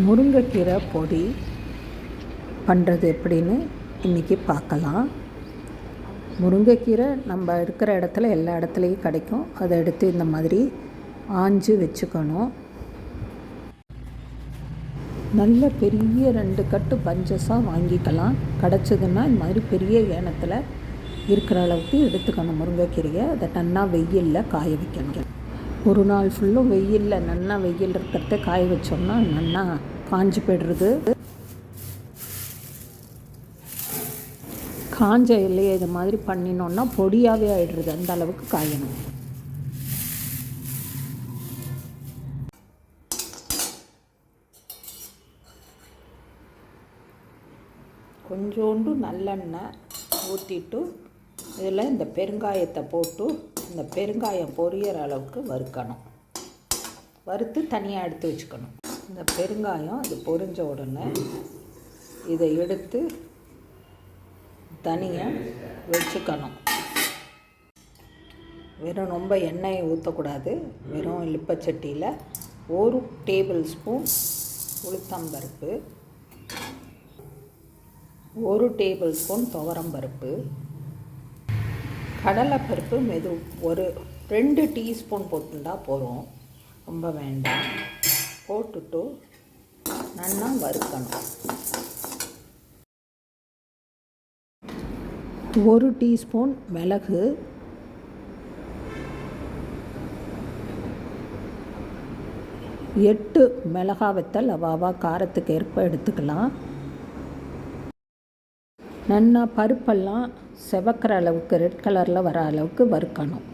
முருங்கைக்கீரை பொடி பண்ணுறது எப்படின்னு இன்றைக்கி பார்க்கலாம். முருங்கைக்கீரை நம்ம இருக்கிற இடத்துல எல்லா இடத்துலையும் கிடைக்கும். அதை எடுத்து இந்த மாதிரி ஆஞ்சு வச்சுக்கணும். நல்ல பெரிய ரெண்டு கட்டு பஞ்சஸாக வாங்கிக்கலாம். கிடச்சதுன்னா இந்த மாதிரி பெரிய ஏனத்தில் இருக்கிற அளவுக்கு எடுத்துக்கணும் முருங்கைக்கீரையை. அதை நன்னா வெயிலில் காய வைக்கணும். ஒரு நாள் ஃபுல்லும் வெயிலில் நன்னா வெயில் இருக்கிறத காய வச்சோம்னா நன்னா காஞ்சு போய்டுறது. காஞ்ச இலையை இது மாதிரி பண்ணினோன்னா பொடியாகவே ஆயிடுறது அந்த அளவுக்கு காயணும். கொஞ்சோண்டு நல்லெண்ணெய் ஊற்றிட்டு இதில் இந்த பெருங்காயத்தை போட்டு இந்த பெருங்காயம் பொரியற அளவுக்கு வறுக்கணும். வறுத்து தனியாக எடுத்து வச்சுக்கணும். இந்த பெருங்காயம் இது பொரிஞ்ச உடனே இதை எடுத்து தனியாக வச்சுக்கணும். வெறும் ரொம்ப எண்ணெயை ஊற்றக்கூடாது வெறும் லிப்பச்சட்டியில் ஒரு டேபிள் ஸ்பூன் உளுத்தம்பருப்பு ஒரு டேபிள் ஸ்பூன் துவரம்பருப்பு கடலைப்பருப்பு மெது ஒரு ரெண்டு டீஸ்பூன் போட்டுருந்தா போதும். ரொம்ப வேண்டாம். போட்டுட்டு நல்லா வறுக்கணும். ஒரு டீஸ்பூன் மிளகு. எட்டு மிளகா வத்தல் அவாவா காரத்துக்கு ஏற்ப எடுத்துக்கலாம். நல்லா பருப்பெல்லாம் செவக்கிற அளவுக்கு ரெட் கலரில் வர அளவுக்கு வறுக்கணும்.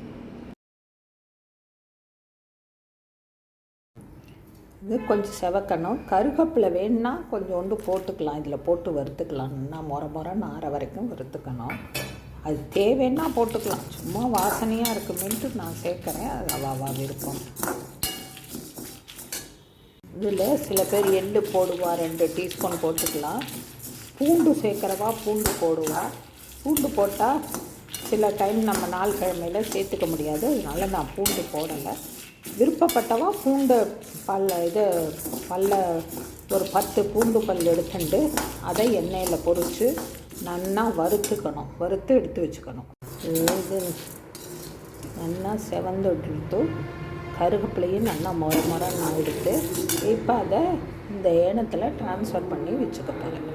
இது கொஞ்சம் செவக்கணும். கருகப்பில் வேணுன்னா கொஞ்சோண்டு போட்டுக்கலாம். இதில் போட்டு வறுத்துக்கலாம். நல்லா முற முறன்னு ஆற வரைக்கும் வறுத்துக்கணும். அது தேவைன்னா போட்டுக்கலாம். சும்மா வாசனையாக இருக்குமேன்ட்டு நான் சேர்க்குறேன். அது அவாவா விருப்பம். இதில் சில பேர் எள்ளு போடுவா. ரெண்டு டீஸ்பூன் போட்டுக்கலாம். பூண்டு சேர்க்குறவா பூண்டு போடுவா. பூண்டு போட்டால் சில டைம் நம்ம நாள் கிழமையில் சேர்த்துக்க முடியாது. அதனால் நான் பூண்டு போடலை. விருப்பப்பட்டவா பூண்டு பல்ல இது பல்ல ஒரு பத்து பூண்டு பல் எடுத்துட்டு அதை எண்ணெயில் பொறித்து நல்லா வறுத்துக்கணும். வறுத்து எடுத்து வச்சுக்கணும். இது நல்லா செவந்து எடுத்து கருகப்பிலையும் நல்லா முற முற நான் எடுத்து இப்போ அதை இந்த ஏனத்தில் ட்ரான்ஸ்ஃபர் பண்ணி வச்சுக்க போகிறேன்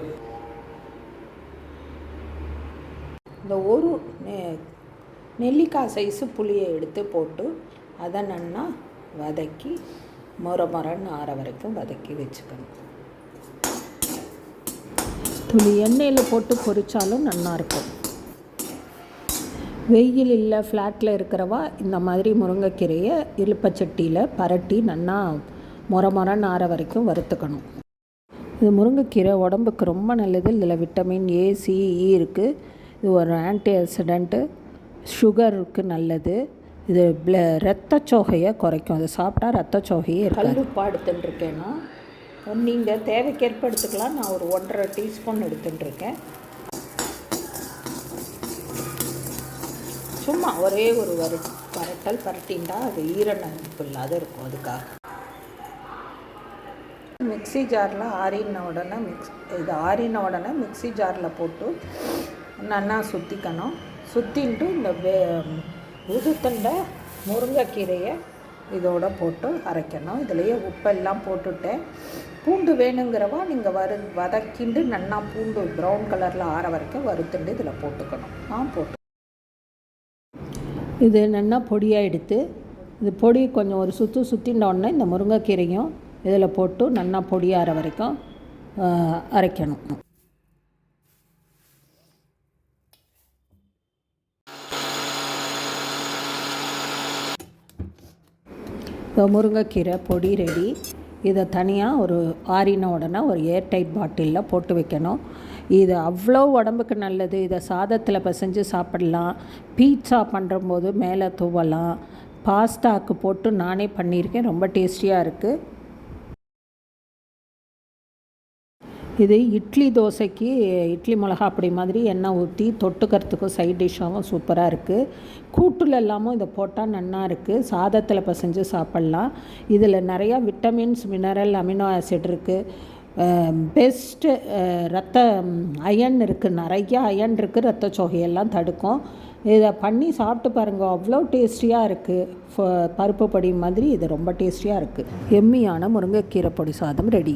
இந்த ஒரு நெ- நெல்லிக்காய் சைஸு புளியை எடுத்து போட்டு அதை நன்னா வதக்கி முற முறன்னு ஆற வரைக்கும் வதக்கி வச்சுக்கணும். துளி எண்ணெயில் போட்டு பொரித்தாலும் நல்லாயிருக்கும் வெயில் இல்லை ஃப்ளாட்டில் இருக்கிறவா இந்த மாதிரி முருங்கைக்கீரையை இழுப்பச்சட்டியில் பரட்டி நன்னா முற முறன்னு ஆற வரைக்கும் வறுத்துக்கணும். இது முருங்கைக்கீரை உடம்புக்கு ரொம்ப நல்லது. இதில் vitamin A C E e இருக்குது இது ஒரு ஆன்டி ஆக்சிடெண்ட்டு சுகருக்கு நல்லது. இது ப்ள ரத்தச்சோகையை குறைக்கும். அது சாப்பிட்டா ரத்தச்சோகையே இருக்காது. கல்லுப்பா எடுத்துட்டுருக்கேன்னா நீங்கள் தேவைக்கேற்ப எடுத்துக்கலாம் நான் ஒரு ஒன்றரை டீஸ்பூன் எடுத்துட்டுருக்கேன். சும்மா ஒரே ஒரு வரு வரட்டல் பரட்டின்டா அது ஈரநம்பிப்பு இல்லாத இருக்கும் அதுக்காக. மிக்ஸி ஜாரில் ஆறின உடனே மிக்ஸ் இது ஆறின உடனே மிக்ஸி ஜாரில் போட்டு நல்லா சுற்றிக்கணும் சுற்றின்ட்டு இந்த வே உதுத்தண்டை முருங்கைக்கீரையை இதோட போட்டு அரைக்கணும். இதுலேயே உப்பெல்லாம் போட்டுட்டேன். பூண்டு வேணுங்கிறவா நீங்கள் வறு வதக்கிண்டு நல்லா பூண்டு ப்ரௌன் கலரில் ஆற வரைக்கும் வறுத்துண்டு இதில் போட்டுக்கணும். ஆ போட்டு. இது நல்லா பொடியாக எடுத்து இது பொடி கொஞ்சம் ஒரு சுற்று சுற்றின உடனே இந்த முருங்கைக்கீரையும் இதில் போட்டு நல்லா பொடியாகிற வரைக்கும் அரைக்கணும். இப்போ முருங்கைக்கீரை பொடி ரெடி. இதை தனியாக ஒரு ஆறின உடனே ஒரு ஏர் டைட் பாட்டிலில் போட்டு வைக்கணும். இது அவ்வளோ உடம்புக்கு நல்லது. இதை சாதத்தில் பிசைஞ்சு சாப்பிடலாம். பீட்சா பண்ணுறம்போது மேலே தூவலாம். பாஸ்தாக்கு போட்டு நானே பண்ணியிருக்கேன். ரொம்ப டேஸ்டியாக இருக்குது இது இட்லி தோசைக்கு இட்லி மிளகா அப்படி மாதிரி எண்ணெய் ஊற்றி தொட்டுக்கிறதுக்கும் சைட் டிஷ்ஷாகவும் சூப்பராக இருக்குது கூட்டில் எல்லாமும் இதை போட்டால் நன்னா இருக்குது சாதத்தில் பசைஞ்சு சாப்பிட்லாம். இதில் நிறையா விட்டமின்ஸ் மினரல் அமினோ ஆசிட் இருக்குது பெஸ்ட்டு ரத்த அயன் இருக்குது நிறையா அயன் இருக்குது ரத்த சோகையெல்லாம் தடுக்கும். இதை பண்ணி சாப்பிட்டு பாருங்கள் அவ்வளோ டேஸ்டியாக இருக்குது பருப்பு பொடி மாதிரி இது ரொம்ப டேஸ்டியாக இருக்குது எம்மியான முருங்கைக்கீரை பொடி சாதம் ரெடி